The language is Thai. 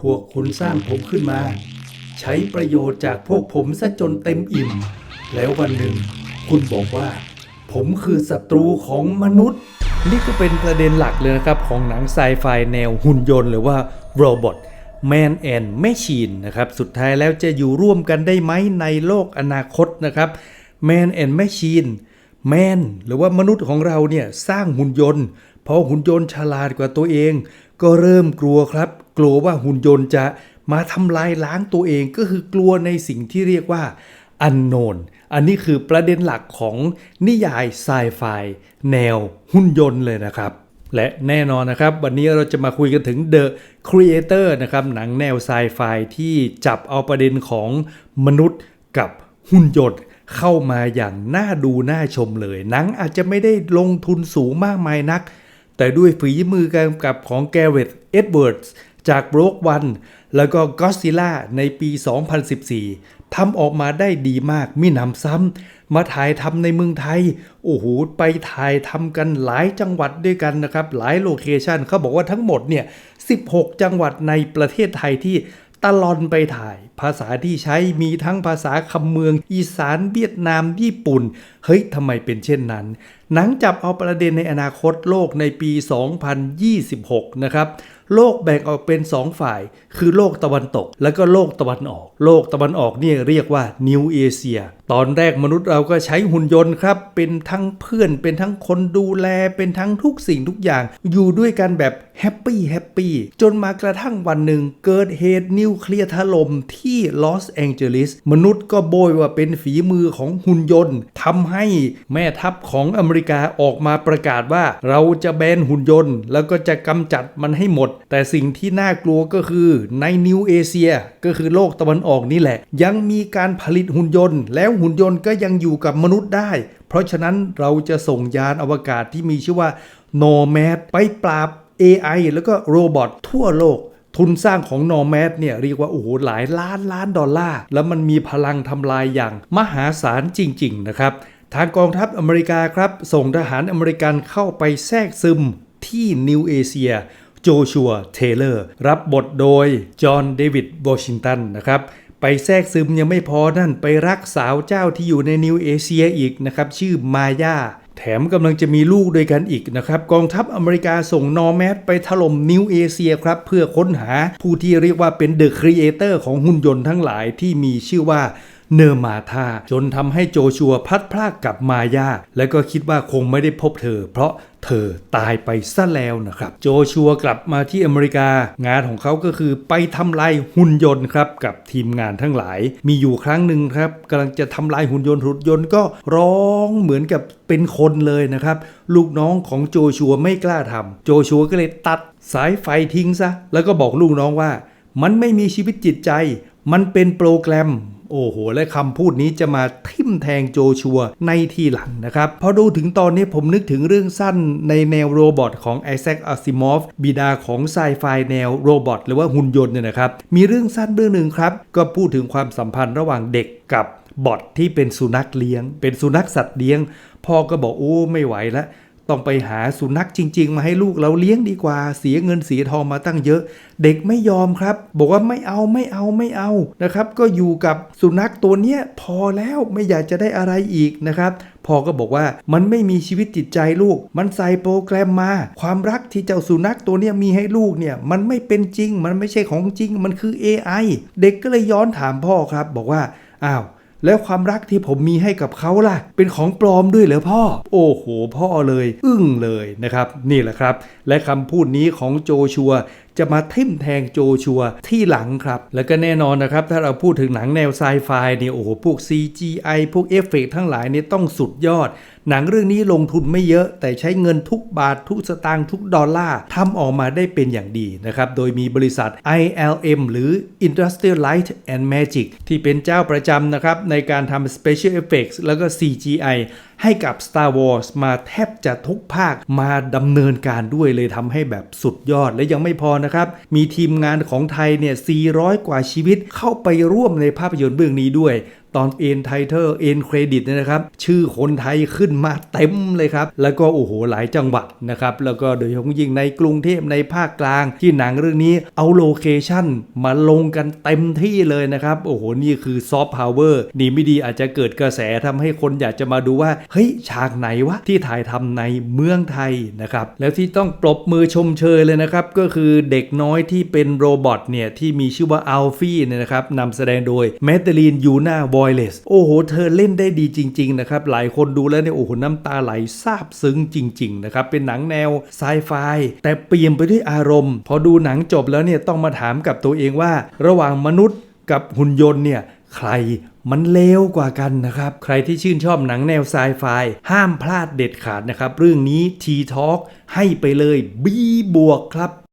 พวกคุณสร้างผมขึ้นมา ใช้ประโยชน์จากพวกผมซะจนเต็มอิ่ม แล้ววันหนึ่ง คุณบอกว่า ผมคือศัตรูของมนุษย์ นี่ก็เป็นประเด็นหลักเลยนะครับ ของหนังไซไฟแนวหุ่นยนต์หรือว่าโรบอทแมนแอนแมชชีนนะครับสุดท้ายแล้วจะอยู่ร่วมกันได้ไหมในโลกอนาคตนะครับแมนแอนแมชชีน แมนหรือว่ามนุษย์ของเราเนี่ยสร้างหุ่นยนต์พอหุ่นยนต์ฉลาดกว่าตัวเอง ก็เริ่มกลัวครับ กลัวว่าหุ่นยนต์จะมาทำลายล้างตัวเองก็คือกลัวในสิ่งที่เรียกว่าอันโนนอันนี้คือประเด็นหลักของนิยายไซไฟแนวหุ่นยนต์เลยนะครับ และแน่นอนนะครับ วันนี้เราจะมาคุยกันถึง The Creator นะครับ หนังแนวไซไฟที่จับเอาประเด็นของมนุษย์กับหุ่นยนต์ เข้ามาอย่างน่าดูน่าชมเลย หนังอาจจะไม่ได้ลงทุนสูงมากมายนัก แต่ด้วยฝีมือการกำกับของแกเรตเอ็ดเวิร์ดสจากโ o กวันแล้วก็ก็ซิล่าในปี 2014 ทำออกมาได้ดีมากมิหนำซ้ำ มาถ่ายทำในเมืองไทย โอ้โห ไปถ่ายทำกันหลายจังหวัดด้วยกันนะครับ หลายโลเคชันเขาบอกว่าทั้งหมดเนี่ย 16 จังหวัดในประเทศไทยที่ ตลอนไปถ่าย ภาษาที่ใช้มีทั้งภาษาคำเมือง อีสานเวียดนามญี่ปุ่น เฮ้ยทำไมเป็นเช่นนั้นหนังจับเอาประเด็นในอนาคตโลกในปี 2026 นะครับ โลกแบ่งออกเป็น 2 ฝ่าย คือโลกตะวันตก และก็โลกตะวันออก โลกตะวันออกเนี่ยเรียกว่านิวเอเชีย ตอนแรกมนุษย์เราก็ใช้หุ่นยนต์ครับ เป็นทั้งเพื่อน เป็นทั้งคนดูแล เป็นทั้งทุกสิ่งทุกอย่าง อยู่ด้วยกันแบบแฮปปี้แฮปปี้ จนมากระทั่งวันหนึ่งเกิดเหตุนิวเคลียร์ถล่มที่ลอสแองเจลิส มนุษย์ก็โบยว่าเป็นฝีมือของหุ่นยนต์ทำให้แม่ทัพของอเมริกาออกมาประกาศว่า เราจะแบนหุ่นยนต์ แล้วก็จะกำจัดมันให้หมด แต่สิ่งที่น่ากลัวก็คือในนิวเอเชียก็คือโลกตะวันออกนี่แหละ ยังมีการผลิตหุ่นยนต์ แล้วหุ่นยนต์ก็ยังอยู่กับมนุษย์ได้ เพราะฉะนั้นเราจะส่งยานอวกาศที่มีชื่อว่าโนแมดไปปราบ AI แล้วก็โรบอททั่วโลกทุนสร้างของนอร์แมดเนี่ยเรียกว่าโอ้โหหลายล้านล้านดอลลาร์ แล้วมันมีพลังทำลายอย่างมหาศาลจริง ๆ นะครับ ทางกองทัพอเมริกาครับ ส่งทหารอเมริกันเข้าไปแทรกซึมที่นิวเอเชียโจชัวเทเลอร์ รับบทโดย จอห์นเดวิดวอชิงตันนะครับ ไปแทรกซึมยังไม่พอนั่นไปรักสาวเจ้าที่อยู่ในนิวเอเชียอีกนะครับ ชื่อมายาแถมกำลังจะมีลูกด้วยกันอีกนะครับ กองทัพอเมริกาส่งนอร์แมดไปถล่มนิวเอเชียครับ เพื่อค้นหาผู้ที่เรียกว่าเป็นเดอะครีเอเตอร์ของหุ่นยนต์ทั้งหลายที่มีชื่อว่า เนอร์มาธาจนทำให้โจชัวพัดพรากกับมายาและก็คิดว่าคงไม่ได้พบเธอ เพราะเธอตายไปซะแล้วนะครับ โจชัวกลับมาที่อเมริกา งานของเขาก็คือไปทำลายหุ่นยนต์ครับกับทีมงานทั้งหลาย มีอยู่ครั้งหนึ่งครับกำลังจะทำลายหุ่นยนต์หุ่นยนต์ก็ร้องเหมือนกับเป็นคนเลยนะครับ ลูกน้องของโจชัวไม่กล้าทำโจชัวก็เลยตัดสายไฟทิ้งซะแล้วก็บอกลูกน้องว่า มันไม่มีชีวิตจิตใจ มันเป็นโปรแกรม โอ้โห และคำพูดนี้จะมาทิ่มแทงโจชัวในทีหลังนะครับพอดูถึงตอนนี้ผมนึกถึงเรื่องสั้นในแนวโรบอทของไอแซคอาซิมอฟบิดาของไซไฟแนวโรบอทหรือว่าหุ่นยนต์เนี่ยนะครับ มีเรื่องสั้นเรื่องหนึ่งครับ ก็พูดถึงความสัมพันธ์ระหว่างเด็กกับบอทที่เป็นสุนัขเลี้ยง เป็นสุนัขสัตว์เลี้ยงพ่อก็บอกโอ้ไม่ไหวแล้ว ต้องไปหาสุนัขจริง ๆ มาให้ลูกเราเลี้ยงดีกว่า เสียเงินเสียทองมาตั้งเยอะ เด็กไม่ยอมครับ บอกว่าไม่เอาไม่เอาไม่เอานะครับ ก็อยู่กับสุนัขตัวเนี้ยพอแล้วไม่อยากจะได้อะไรอีกนะครับพ่อก็บอกว่ามันไม่มีชีวิตจิตใจลูก มันใส่โปรแกรมมา ความรักที่เจ้าสุนัขตัวเนี้ยมีให้ลูกเนี่ยมันไม่เป็นจริง มันไม่ใช่ของจริง มันคือ AI เด็กก็เลยย้อนถามพ่อครับ บอกว่าอ้าว แล้วความรักที่ผมมีให้กับเขาล่ะ เป็นของปลอมด้วยเหรอพ่อ โอ้โห พ่อเลย อึ้งเลยนะครับ นี่แหละครับ และคำพูดนี้ของโจชัว จะมาทิ่มแทงโจชัวที่หลังครับ แล้วก็แน่นอนนะครับ ถ้าเราพูดถึงหนังแนวไซไฟเนี่ยโอ้โหพวก CGI พวกเอฟเฟกต์ทั้งหลายเนี่ยต้องสุดยอด หนังเรื่องนี้ลงทุนไม่เยอะ แต่ใช้เงินทุกบาททุกสตางค์ทุกดอลลาร์ทำออกมาได้เป็นอย่างดีนะครับ โดยมีบริษัท ILM หรือ Industrial Light and Magic ที่เป็นเจ้าประจำนะครับในการทำ Special Effects แล้วก็ CGI ให้กับ Star Wars มาแทบจะทุกภาคมาดำเนินการด้วยเลยทำให้แบบสุดยอดและยังไม่พอนะครับ มีทีมงานของไทยเนี่ย 400 กว่าชีวิตเข้าไปร่วมในภาพยนตร์เรื่องนี้ด้วย ตอนเอ็นไทเทอร์เอ็นเครดิตเนี่ยนะครับ ชื่อคนไทยขึ้นมาเต็มเลยครับ แล้วก็โอ้โหหลายจังหวัดนะครับ แล้วก็โดยเฉพาะยิ่งในกรุงเทพในภาคกลาง ที่หนังเรื่องนี้เอาโลเคชั่นมาลงกันเต็มที่เลยนะครับ โอ้โห นี่คือซอฟต์พาวเวอร์นี่ไม่ดีอาจจะเกิดกระแสทำให้คนอยากจะมาดูว่า เฮ้ย ฉากไหนวะ ที่ถ่ายทำในเมืองไทยนะครับ แล้วที่ต้องปรบมือชมเชยเลยนะครับ ก็คือเด็กน้อยที่เป็นโรบอทเนี่ย ที่มีชื่อว่าอัลฟี่เนี่ยนะครับนำแสดงโดยแมตเตอรีนยูนาวอยเลสโอ้โห เธอเล่นได้ดีจริง ๆ นะครับ หลายคนดูแล้วเนี่ยโอ้โห น้ำตาไหลซาบซึ้งจริง ๆ นะครับ เป็นหนังแนวไซไฟแต่เปี่ยมไปด้วยอารมณ์ พอดูหนังจบแล้วเนี่ยต้องมาถามกับตัวเองว่า ระหว่างมนุษย์กับหุ่นยนต์เนี่ยใครมันเลวกว่ากันนะครับ ใครที่ชื่นชอบหนังแนวไซไฟห้ามพลาดเด็ดขาดนะครับ เรื่องนี้ T Talk ให้ไปเลย B บวกครับ